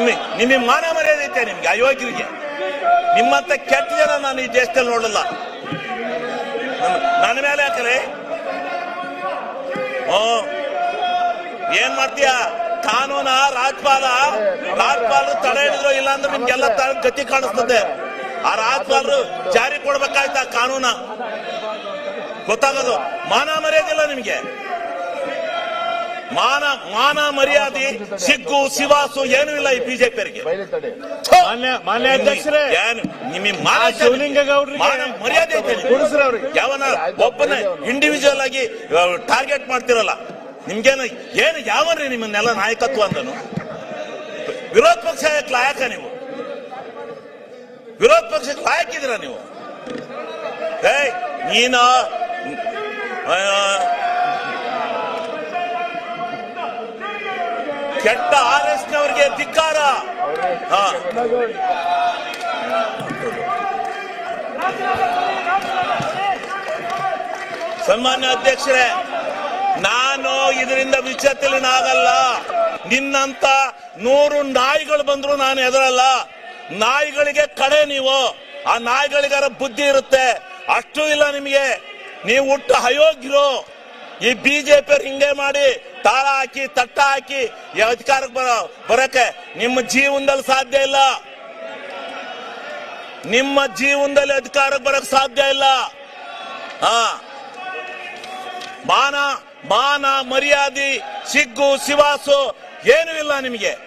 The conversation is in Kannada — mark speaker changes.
Speaker 1: ನಿಮಗೆ ಮಾನ ಮರ್ಯಾದೆ ಐತೆ ನಿಮ್ಗೆ, ಅಯೋಗ್ಯರಿಗೆ. ನಿಮ್ಮಂತ ಕೆಟ್ಟ ಜನ ನಾನು ಈ ದೇಶದಲ್ಲಿ ನೋಡಲ್ಲ ನನ್ನ- ಮೇಲೆ ಹಾಕರೆ? ಓ, ಏನ್ ಮಾಡ್ತೀಯ? ಕಾನೂನ, ರಾಜ್ಪಾಲ ರಾಜ್ಪಾಲ ತಡೆ ಹಿಡಿದ್ರು ಇಲ್ಲ ಅಂದ್ರೆ ನಿಮ್ಗೆಲ್ಲ ಗತಿ ಕಾಣಿಸ್ತದೆ. ಆ ರಾಜ್ಪಾಲರು ಜಾರಿ ಕೊಡ್ಬೇಕಾಯ್ತ ಕಾನೂನ? ಗೊತ್ತಾಗೋದು? ಮಾನ ಮರ್ಯಾದೆ ಇಲ್ಲ ನಿಮ್ಗೆ. ಮಾನ ಮಾನ ಮರ್ಯಾದೆ ಸಿಗ್ಗು ಶಿವಾಸು ಏನೂ ಇಲ್ಲ ಈ ಬಿಜೆಪಿಯವರಿಗೆ
Speaker 2: ಮಾನ್ಯ ಮಾನ್ಯ ಅಧ್ಯಕ್ಷರೇ.
Speaker 1: ಏನು ನಿಮಗೆ ಮಾನ
Speaker 2: ಶಿವಲಿಂಗ ಶಿವಲಿಂಗೇಗೌಡ್ರಿಗೆ
Speaker 1: ಮಾನ ಮರ್ಯಾದೆ. ಯಾವನ ಒಬ್ಬನ ಇಂಡಿವಿಜುವಲ್ ಆಗಿ ಟಾರ್ಗೆಟ್ ಮಾಡ್ತಿರಲ್ಲ. ನಿಮ್ಗೇನು ಏನು ಯಾವನ್ರಿ ನಿಮ್ಮನ್ನೆಲ್ಲ ನಾಯಕತ್ವ ಅಂದನು ವಿರೋಧ ಪಕ್ಷ ಲಾಯಕ ನೀವು? ವಿರೋಧ ಪಕ್ಷಕ್ಕೆ ಲಾಯಕಿದ್ದೀರ ನೀವು? ಏಯ್ ನೀನು ಕೆಟ್ಟ ಆರ್ ಎಸ್ ನವರಿಗೆ ಧಿಕ್ಕಾರ ಸನ್ಮಾನ್ಯ ಅಧ್ಯಕ್ಷರೇ, ನಾನು ಇದರಿಂದ ವಿಚಲಿತನಾಗಲ್ಲ ನಿನ್ನಂತ ನೂರು ನಾಯಿಗಳು ಬಂದ್ರು ನಾನು ಎದರಲ್ಲ ನಾಯಿಗಳಿಗೆ ಕಡೆ ನೀವು. ಆ ನಾಯಿಗಳಿಗಾರ ಬುದ್ಧಿ ಇರುತ್ತೆ. ಅಷ್ಟು ಇಲ್ಲ ನಿಮಗೆ. ನೀವು ಹುಟ್ಟು ಅಯೋಗ್ಯರು. ಈ ಬಿಜೆಪಿ ಹಿಂಗೆ ಮಾಡಿ ತಾಳ ಹಾಕಿ ತಟ್ಟ ಹಾಕಿ ಅಧಿಕಾರಕ್ಕೆ ಬರೋ ಬರಕ್ಕೆ ನಿಮ್ಮ ಜೀವನದಲ್ಲಿ ಸಾಧ್ಯ ಇಲ್ಲ. ನಿಮ್ಮ ಜೀವನದಲ್ಲಿ ಅಧಿಕಾರಕ್ಕೆ ಬರಕ್ ಸಾಧ್ಯ ಇಲ್ಲ. ಹಾ. ಮಾನ ಮಾನ ಮರ್ಯಾದೆ, ಸಿಗ್ಗು ಶಿವಾಸು ಏನೂ ಇಲ್ಲ ನಿಮಗೆ.